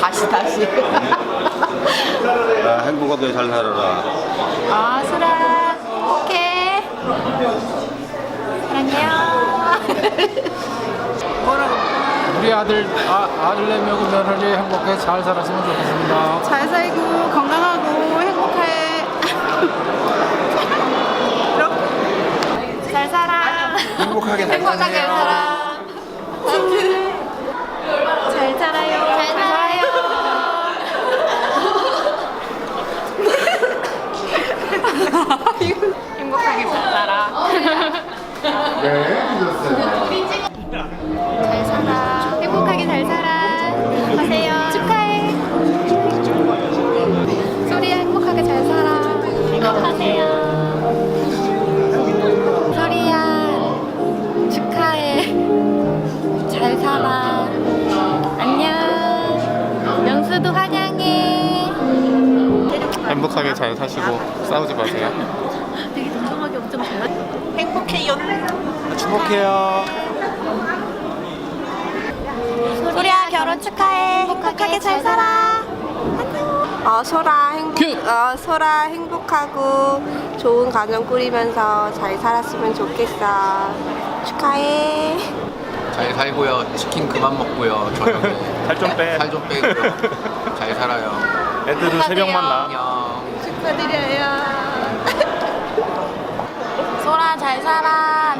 다시 다시. 아, 행복하게 잘 살아라. 아, 수라. 오케이. 사랑해요. 우리 아들 아, 아들 내명고 며느리 행복하게 잘 살았으면 좋겠습니다. 잘 살고 건강하고 행복해. 잘 살아. 행복하게 잘 행복하게 잘 살아. 잘 살아요. 잘 살아요. 행복하게 잘 살아. 잘 살아. 행복하게 잘 살아. 하세요. 축하해. 소리야 행복하게 잘 살아. 행복하세요. 소리야 축하해. 잘 살아. 안녕. 명수도 환영해. 행복하게 잘 사시고 싸우지 마세요. 되게 동정하게 엄청 잘. 행복해요. 축복해요. 소리야 결혼 축하해. 행복하게 잘 살아. 어, 소라 행복, 어, 소라 행복하고 좋은 가정 꾸리면서 잘 살았으면 좋겠어. 축하해. 잘 살고요. 치킨 그만 먹고요. 저녁에 살 좀 빼. 살 좀 빼고요. 잘 살아요. 애들은 새벽 만나. 안녕. 축하드려요. 소라 잘 살아.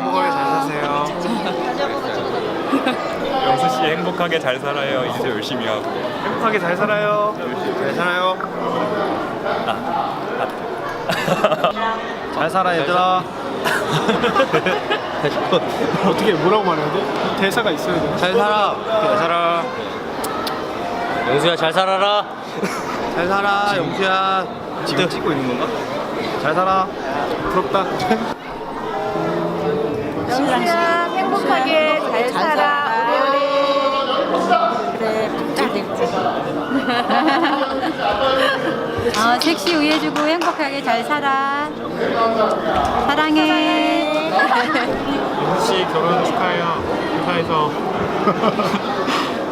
씨 행복하게 잘 살아요. 이제 열심히 하고. 행복하게 잘 살아요. 잘 살아요. 잘 살아 얘들아. 어떻게 뭐라고 말해야 돼? 대사가 있어야 돼. 잘 살아. 잘 살아. 영수야 잘 살아라. 잘 살아, 영수야. 지금 찍고 있는 건가? 잘 살아. 부럽다. 영수야 행복하게 잘 살아. 어, 섹시 우애주고 행복하게 잘 살아. 사랑해. 영수 씨 결혼 축하해요. 회사에서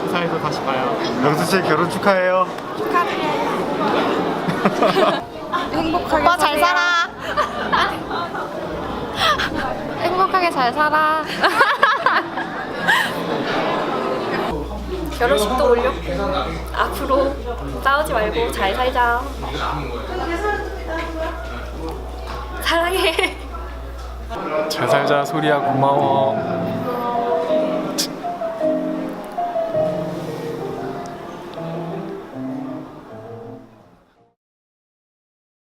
회사에서 다시 봐요. 영수 씨 결혼 축하해요. 행복하게 오빠 잘 살아. 행복하게 잘 살아. 결혼식도 올렸고 앞으로 싸우지 말고 잘 살자. 사랑해. 잘 살자 소리야 고마워.